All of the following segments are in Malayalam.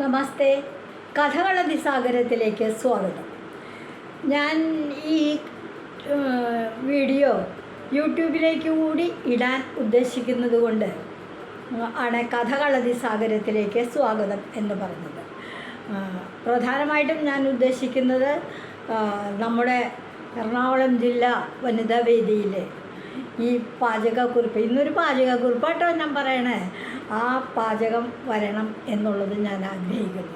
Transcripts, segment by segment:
നമസ്തേ. കഥകളതി സാഗരത്തിലേക്ക് സ്വാഗതം. ഞാൻ ഈ വീഡിയോ യൂട്യൂബിലേക്ക് കൂടി ഇടാൻ ഉദ്ദേശിക്കുന്നത് കൊണ്ട് ആണ് കഥകളതി സാഗരത്തിലേക്ക് സ്വാഗതം എന്ന് പറഞ്ഞത് പ്രധാനമായിട്ടും ഞാൻ ഉദ്ദേശിക്കുന്നത് നമ്മുടെ എറണാകുളം ജില്ല വനിതാ വേദിയിൽ ഈ പാചകക്കുറിപ്പ്. ഇന്നൊരു പാചകക്കുറിപ്പാട്ടോ ഞാൻ പറയണേ. ആ പാചകം വരണം എന്നുള്ളത് ഞാൻ ആഗ്രഹിക്കുന്നു.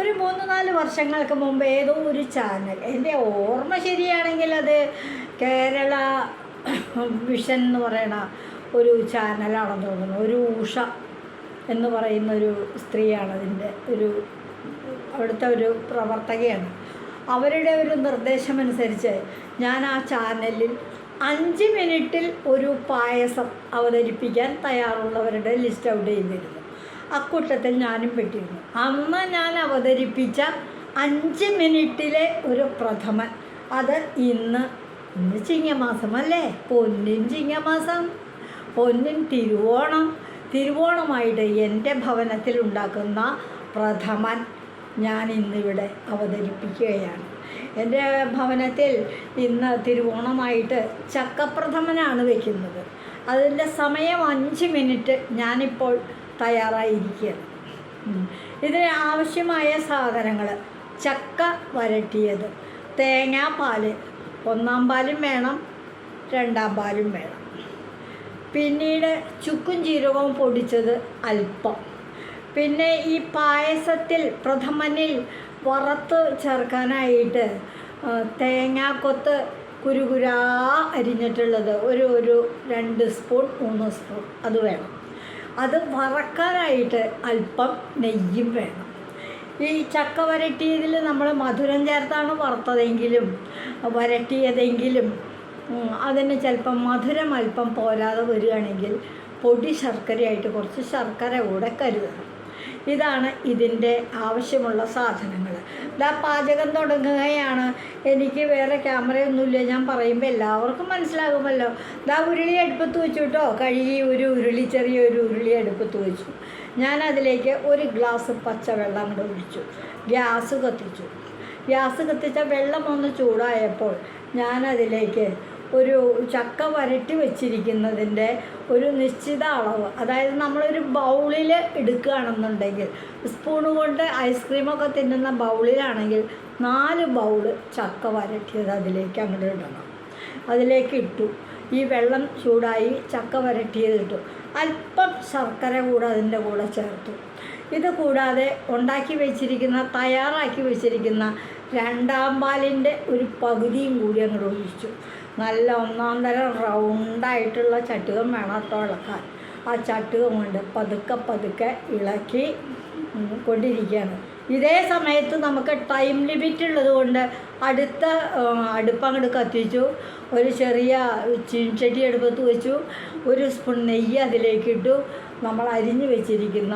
ഒരു മൂന്ന് നാല് വർഷങ്ങൾക്ക് മുമ്പ് ഏതോ ഒരു ചാനൽ എന്റെ ഓർമ്മ ശരിയാണെങ്കിൽ അത് കേരള വിഷൻ എന്ന് പറയണ ഒരു ചാനലാണെന്ന് തോന്നുന്നു. ഒരു ഉഷ എന്ന് പറയുന്ന ഒരു സ്ത്രീയാണ് അതിന്റെ ഒരു അവിടുത്തെ ഒരു പ്രവർത്തകയാണ്. അവരുടെ ഒരു നിർദ്ദേശമനുസരിച്ച് ഞാൻ ആ ചാനലിൽ അഞ്ച് മിനിറ്റിൽ ഒരു പായസം അവതരിപ്പിക്കാൻ തയ്യാറുള്ളവരുടെ ലിസ്റ്റ് ഔട്ട് ചെയ്തിരുന്നു. അക്കൂട്ടത്തിൽ ഞാനും പെട്ടിരുന്നു. അന്ന് ഞാൻ അവതരിപ്പിച്ച അഞ്ച് മിനിറ്റിലെ ഒരു പ്രഥമൻ. അത് ഇന്ന് ഇന്ന് ചിങ്ങമാസം അല്ലേ? പൊന്നിൻ ചിങ്ങമാസം. പൊന്നിൻ തിരുവോണം. തിരുവോണമായിട്ട് എന്റെ ഭവനത്തിൽ ഉണ്ടാക്കുന്ന പ്രഥമൻ ഞാൻ ഇന്നിവിടെ അവതരിപ്പിക്കുകയാണ്. എന്റെ ഭവനത്തിൽ ഇന്ന് തിരുവോണമായിട്ട് ചക്കപ്രഥമനാണ് വയ്ക്കുന്നത്. അതിന്റെ സമയം അഞ്ച് മിനിറ്റ് ഞാനിപ്പോൾ തയ്യാറായിരിക്കുകയാണ്. ഉം. ഇതിന് ആവശ്യമായ സാധനങ്ങൾ. ചക്ക വരട്ടിയത്. തേങ്ങാപ്പാൽ. ഒന്നാം പാലും വേണം രണ്ടാം പാലും വേണം. പിന്നീട് ചുക്കും ജീരകവും പൊടിച്ചത് അല്പം പിന്നെ ഈ പായസത്തിൽ പ്രഥമനിൽ വറുത്ത് ചേർക്കാനായിട്ട് തേങ്ങാക്കൊത്ത് കുരുകുരാ അരിഞ്ഞിട്ടുള്ളത് ഒരു ഒരു രണ്ട് സ്പൂൺ മൂന്ന് സ്പൂൺ അത് വേണം. അത് വറക്കാനായിട്ട് അല്പം നെയ്യും വേണം. ഈ ചക്ക വരട്ടിയതിൽ നമ്മൾ മധുരം ചേർത്താണ് വറുത്തതെങ്കിലും വരട്ടിയതെങ്കിലും അതിന് ചിലപ്പം മധുരം അല്പം പോരാതെ വരികയാണെങ്കിൽ പൊടി ശർക്കരയായിട്ട് കുറച്ച് ശർക്കര കൂടെ കരുതണം. ഇതാണ് ഇതിന്റെ ആവശ്യമുള്ള സാധനങ്ങൾ. ഇതാ പാചകം തുടങ്ങുകയാണ്. എനിക്ക് വേറെ ക്യാമറയൊന്നുമില്ല ഞാൻ പറയുമ്പോൾ എല്ലാവർക്കും മനസ്സിലാകുമല്ലോ. ഇതാ ഉരുളി അടുപ്പത്ത് വെച്ചു കേട്ടോ. കഴുകി ഒരു ഉരുളി ചെറിയ ഒരു ഉരുളി അടുപ്പത്ത് വെച്ചു ഞാൻ അതിലേക്ക് ഒരു ഗ്ലാസ് പച്ചവെള്ളം കൂടെ ഒഴിച്ചു. ഗ്യാസ് കത്തിച്ചു. ഗ്യാസ് കത്തിച്ച വെള്ളം ഒന്ന് ചൂടായപ്പോൾ ഞാനതിലേക്ക് ഒരു ചക്ക വരട്ടി വെച്ചിരിക്കുന്നതിന്റെ ഒരു നിശ്ചിത അളവ്. അതായത് നമ്മളൊരു ബൗളിൽ എടുക്കുകയാണെന്നുണ്ടെങ്കിൽ സ്പൂൺ കൊണ്ട് ഐസ്ക്രീമൊക്കെ തിന്നുന്ന ബൗളിലാണെങ്കിൽ നാല് ബൗൾ ചക്ക വരട്ടിയത് അതിലേക്ക് അങ്ങോട്ട് ഇടണം. അതിലേക്ക് ഇട്ടു. ഈ വെള്ളം ചൂടായി ചക്ക വരട്ടിയത് ഇട്ടു. അല്പം ശർക്കര കൂടെ അതിന്റെ കൂടെ ചേർത്തു. ഇത് കൂടാതെ ഉണ്ടാക്കി വെച്ചിരിക്കുന്ന തയ്യാറാക്കി വെച്ചിരിക്കുന്ന രണ്ടാം പാലിന്റെ ഒരു പകുതിയും കൂടി അങ്ങോട്ട് ഒഴിച്ചു. നല്ല ഒന്നാം തരം റൗണ്ടായിട്ടുള്ള ചട്ടുകം വേണം കേട്ടോ ഇളക്കാൻ. ആ ചട്ടുകം കൊണ്ട് പതുക്കെ പതുക്കെ ഇളക്കി കൊണ്ടിരിക്കുകയാണ്. ഇതേ സമയത്ത് നമുക്ക് ടൈം ലിമിറ്റ് ഉള്ളത് കൊണ്ട് അടുത്ത അടുപ്പ് അങ്ങോട്ട് കത്തിച്ചു. ഒരു ചെറിയ ചീൻചട്ടി അടുപ്പത്ത് വെച്ചു. ഒരു സ്പൂൺ നെയ്യ് അതിലേക്കിട്ടു നമ്മൾ അരിഞ്ഞു വെച്ചിരിക്കുന്ന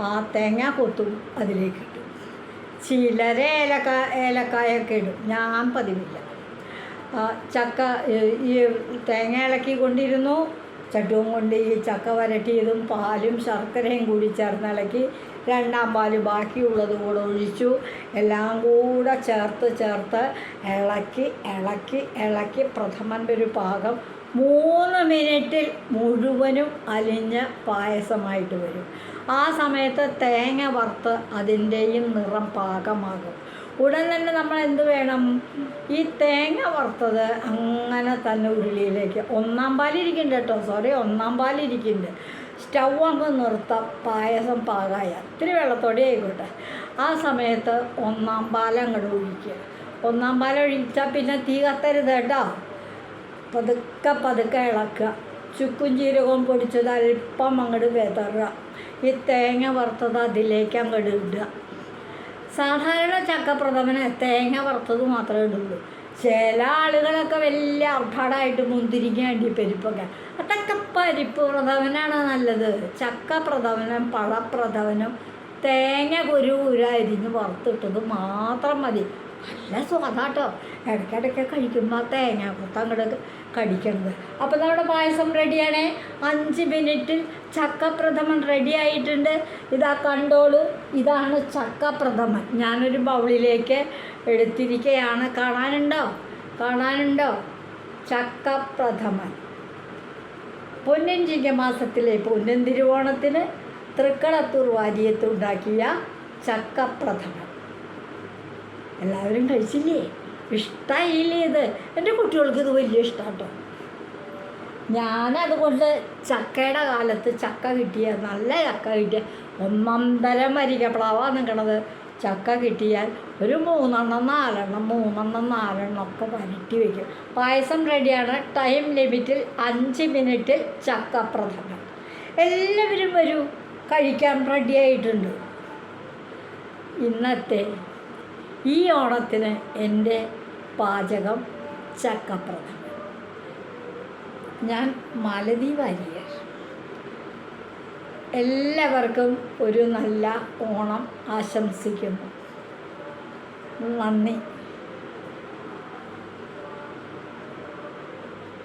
ആ തേങ്ങാ കൊത്തും അതിലേക്കിട്ടു ചിലരെ ഏലക്ക ഏലക്കായൊക്കെ ഇടും. ഞാൻ പതിവില്ല. ചക്ക ഈ തേങ്ങ ഇളക്കി കൊണ്ടിരുന്നു. ചട്ടുവും കൊണ്ട് ഈ ചക്ക വരട്ടിയതും പാലും ശർക്കരയും കൂടി ചേർന്ന് ഇളക്കി രണ്ടാം പാൽ ബാക്കിയുള്ളത് കൂടെ ഒഴിച്ചു. എല്ലാം കൂടെ ചേർത്ത് ചേർത്ത് ഇളക്കി ഇളക്കി ഇളക്കി പ്രഥമന്റെ ഒരു പാകം മൂന്ന് മിനിറ്റിൽ മുഴുവനും അലിഞ്ഞ് പായസമായിട്ട് വരും. ആ സമയത്ത് തേങ്ങ വറുത്ത് അതിന്റെയും നിറം പാകമാകും. ഉടൻ തന്നെ നമ്മൾ എന്ത് വേണം? ഈ തേങ്ങ വറുത്തത് അങ്ങനെ തന്നെ ഉരുളിയിലേക്ക്. ഒന്നാം പാലിരിക്കുന്നുണ്ട് കേട്ടോ. സോറി ഒന്നാം പാലിരിക്കുന്നുണ്ട് സ്റ്റൗ അങ്ങ് നിർത്താം. പായസം പാകായ. ഇത്തിരി വെള്ളത്തോടെ ആയിക്കോട്ടെ. ആ സമയത്ത് ഒന്നാം പാലം അങ്ങോട്ട് ഒഴിക്കുക. ഒന്നാം പാലം ഒഴിച്ചാൽ പിന്നെ തീ കത്തരുത് കേട്ടോ. പതുക്കെ പതുക്കെ ഇളക്കുക. ചുക്കും ജീരകവും പൊടിച്ചത് അല്പം അങ്ങോട്ട് വിതറുക. ഈ തേങ്ങ വറുത്തത് അതിലേക്ക് അങ്ങോട്ട് ഇടുക. സാധാരണ ചക്കപ്രഥമന് തേങ്ങ വറുത്തത് മാത്രമേ ഇടുള്ളൂ. ചില ആളുകളൊക്കെ വലിയ അർഭാടായിട്ട് മുന്തിരിക്ക പരിപ്പൊക്കെ. അതൊക്കെ പരിപ്പ് പ്രഥമനാണ് നല്ലത്. ചക്ക പ്രഥമനം പഴപ്രഥമനും തേങ്ങ കുരു കുര അരിഞ്ഞ് വറുത്തിട്ടത് മാത്രം മതി. നല്ല സ്വാദാട്ടോ. ഇടയ്ക്കിടയ്ക്ക് കഴിക്കുമ്പോൾ തേങ്ങ അങ്ങോട്ട് കടിക്കണത് അപ്പോൾ നമ്മുടെ പായസം റെഡിയാണേ. അഞ്ച് മിനിറ്റിൽ ചക്കപ്രഥമൻ റെഡി ആയിട്ടുണ്ട്. ഇതാ കണ്ടോളൂ. ഇതാണ് ചക്കപ്രഥമൻ ഞാനൊരു ബൗളിലേക്ക് എടുത്തിരിക്കുകയാണ് കാണാനുണ്ടോ? കാണാനുണ്ടോ? ചക്കപ്രഥമൻ പൊന്നിൻ ചിങ്ങമാസത്തിലെ പൊന്നിൻ തിരുവോണത്തിന് തൃക്കളത്തൂർ വാരിയത്ത് ഉണ്ടാക്കിയ ചക്കപ്രഥമൻ. എല്ലാവരും കഴിച്ചില്ലേ? ഇഷ്ടമായില്ലേ ഇത്? എന്റെ കുട്ടികൾക്ക് ഇത് വലിയ ഇഷ്ടമാട്ടോ ഞാനതുകൊണ്ട് ചക്കയുടെ കാലത്ത് ചക്ക കിട്ടിയ നല്ല ചക്ക കിട്ടിയ ഒന്നന്തരം വരിക പ്ലാവാണ് നിൽക്കണത് ചക്ക കിട്ടിയാൽ ഒരു മൂന്നെണ്ണം നാലെണ്ണം മൂന്നെണ്ണം നാലെണ്ണം ഒക്കെ വരട്ടി വയ്ക്കും പായസം റെഡിയാണ്. ടൈം ലിമിറ്റിൽ അഞ്ച് മിനിറ്റിൽ ചക്ക പ്രഥമൻ എല്ലാവരും വരൂ. കഴിക്കാൻ റെഡിയായിട്ടുണ്ട് ഇന്നത്തെ ഈ ഓണത്തിന് എന്റെ പാചകം ചക്കപ്രദം ഞാൻ മാലതി വാര്യർ എല്ലാവർക്കും ഒരു നല്ല ഓണം ആശംസിക്കുന്നു. നന്ദി.